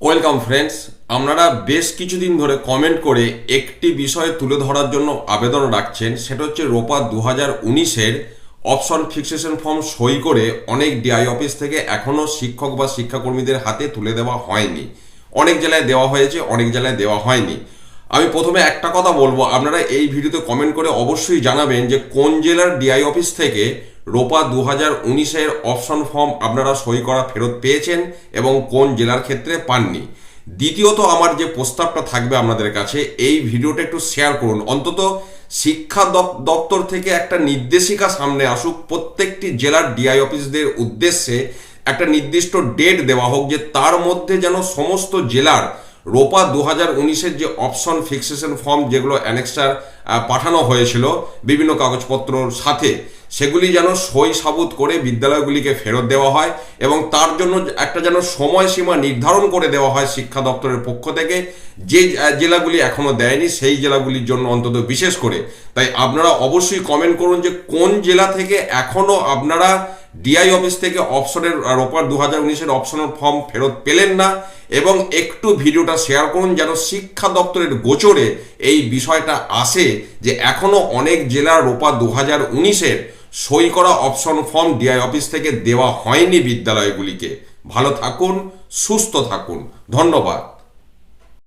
Welcome friends আপনারা বেশ কিছুদিন ধরে কমেন্ট করে একটি বিষয় তুলে ধরার জন্য আবেদন রাখছেন। সেটা হচ্ছে রোপা দু হাজার উনিশের অপশন ফিক্সেশন ফর্ম সই করে অনেক ডিআই অফিস থেকে এখনও শিক্ষক বা শিক্ষাকর্মীদের হাতে তুলে দেওয়া হয়নি। অনেক জেলায় দেওয়া হয়েছে, অনেক জেলায় দেওয়া হয়নি। আমি প্রথমে একটা কথা বলব, আপনারা এই ভিডিওতে কমেন্ট করে অবশ্যই জানাবেন যে কোন জেলার ডিআই অফিস থেকে রোপা দু হাজার উনিশের অপশন ফর্ম আপনারা সই করা ফেরত পেয়েছেন এবং কোন জেলার ক্ষেত্রে পাননি। দ্বিতীয়ত আমার যে প্রস্তাবটা থাকবে আপনাদের কাছে, এই ভিডিওটা একটু শেয়ার করুন। অন্তত শিক্ষা দপ- দপ্তর থেকে একটা নির্দেশিকা সামনে আসুক। প্রত্যেকটি জেলার ডিআই অফিসদের উদ্দেশ্যে একটা নির্দিষ্ট ডেট দেওয়া হোক যে তার মধ্যে যেন সমস্ত জেলার রোপা দু হাজার উনিশের যে অপশন ফিক্সেশন ফর্ম যেগুলো অ্যানেক্সার পাঠানো হয়েছিল বিভিন্ন কাগজপত্রর সাথে, সেগুলি যেন সই সাবুত করে বিদ্যালয়গুলিকে ফেরত দেওয়া হয় এবং তার জন্য একটা যেন সময়সীমা নির্ধারণ করে দেওয়া হয় শিক্ষা দপ্তরের পক্ষ থেকে। যে জেলাগুলি এখনও দেয়নি, সেই জেলাগুলির জন্য অন্তত বিশেষ করে। তাই আপনারা অবশ্যই কমেন্ট করুন যে কোন জেলা থেকে এখনও আপনারা ডিআই অফিস থেকে অপশনের রোপার দু হাজার উনিশের অপশনের ফর্ম ফেরত পেলেন না। এবং একটু ভিডিওটা শেয়ার করুন যেন শিক্ষা দপ্তরের গোচরে এই বিষয়টা আসে যে এখনও অনেক জেলার রোপা দু হাজার উনিশের সই করা অপশন ফর্ম ডিআই অফিস থেকে দেওয়া হয়নি বিদ্যালয়গুলিকে। ভালো থাকুন, সুস্থ থাকুন। ধন্যবাদ।